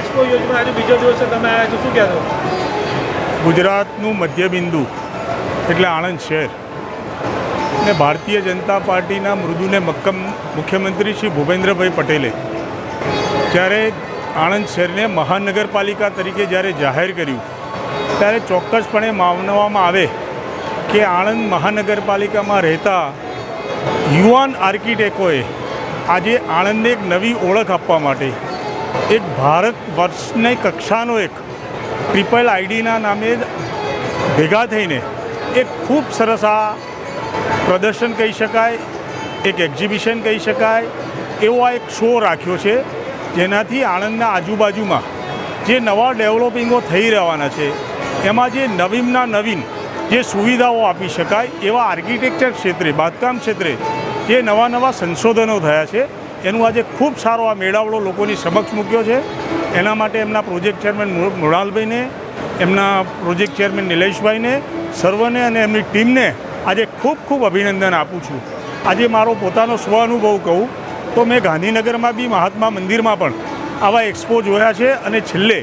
Expo યોજના આજે બીજો દિવસે તમે આવ્યા છો, શું કહેશો? ગુજરાતનું મધ્યબિંદુ એટલે આણંદ શહેર. ને ભારતીય જનતા પાર્ટીના મૃદુને મક્કમ મુખ્યમંત્રી શ્રી ભૂપેન્દ્રભાઈ પટેલે જ્યારે આણંદ શહેરને મહાનગરપાલિકા તરીકે જ્યારે જાહેર કર્યું, ત્યારે ચોક્કસપણે માનવામાં આવે કે આણંદ મહાનગરપાલિકામાં રહેતા યુવાન આર્કિટેક્ટોએ આજે આણંદને એક નવી ઓળખ આપવા માટે એક ભારત વર્ષની કક્ષાનો એક ટ્રિપલ આઈડીના નામે ભેગા થઈને એક ખૂબ સરસ આ પ્રદર્શન કહી શકાય, એક એક્ઝિબિશન કહી શકાય, એવો આ એક શો રાખ્યો છે. જેનાથી આણંદના આજુબાજુમાં જે નવા ડેવલપિંગો થઈ રહેવાના છે, એમાં જે નવીનના નવીન જે સુવિધાઓ આપી શકાય, એવા આર્કિટેક્ચર ક્ષેત્રે, બાંધકામ ક્ષેત્રે જે નવા નવા સંશોધનો થયા છે એનું આજે ખૂબ સારો આ મેળાવડો લોકોની સમક્ષ મૂક્યો છે. એના માટે એમના પ્રોજેક્ટ ચેરમેન મૃણાલભાઈને, એમના પ્રોજેક્ટ ચેરમેન નિલેશભાઈને, સર્વને અને એમની ટીમને આજે ખૂબ ખૂબ અભિનંદન આપું છું. આજે મારો પોતાનો સ્વ અનુભવ કહું, તો મેં ગાંધીનગરમાં બી મહાત્મા મંદિરમાં પણ આવા એક્સપો જોયા છે અને છેલ્લે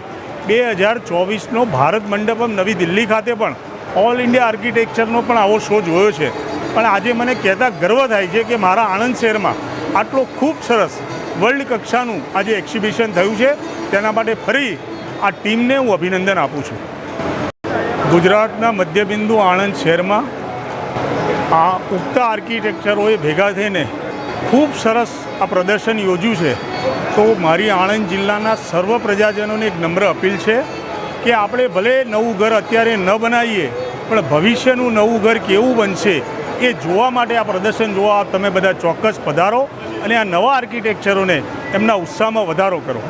બે હજાર ચોવીસનો ભારત મંડપમ નવી દિલ્હી ખાતે પણ ઓલ ઇન્ડિયા આર્કિટેક્ચરનો પણ આવો શો જોયો છે. પણ આજે મને કહેતા ગર્વ થાય છે કે મારા આણંદ શહેરમાં આટલો ખૂબ સરસ વર્લ્ડ કક્ષાનું આજે એક્ઝિબિશન થયું છે. તેના માટે ફરી આ ટીમને હું અભિનંદન આપું છું. ગુજરાતના મધ્યબિંદુ આણંદ શહેરમાં આ ઉગતા આર્કિટેક્ચરોએ ભેગા થઈને ખૂબ સરસ આ પ્રદર્શન યોજ્યું છે. તો મારી આણંદ જિલ્લાના સર્વ પ્રજાજનોને એક નમ્ર અપીલ છે કે આપણે ભલે નવું ઘર અત્યારે ન બનાવીએ, પણ ભવિષ્યનું નવું ઘર કેવું બનશે એ જોવા માટે આ પ્રદર્શન જોવા તમે બધા ચોક્કસ પધારો અને આ નવા આર્કિટેક્ચરોને એમના ઉત્સાહમાં વધારો કરો.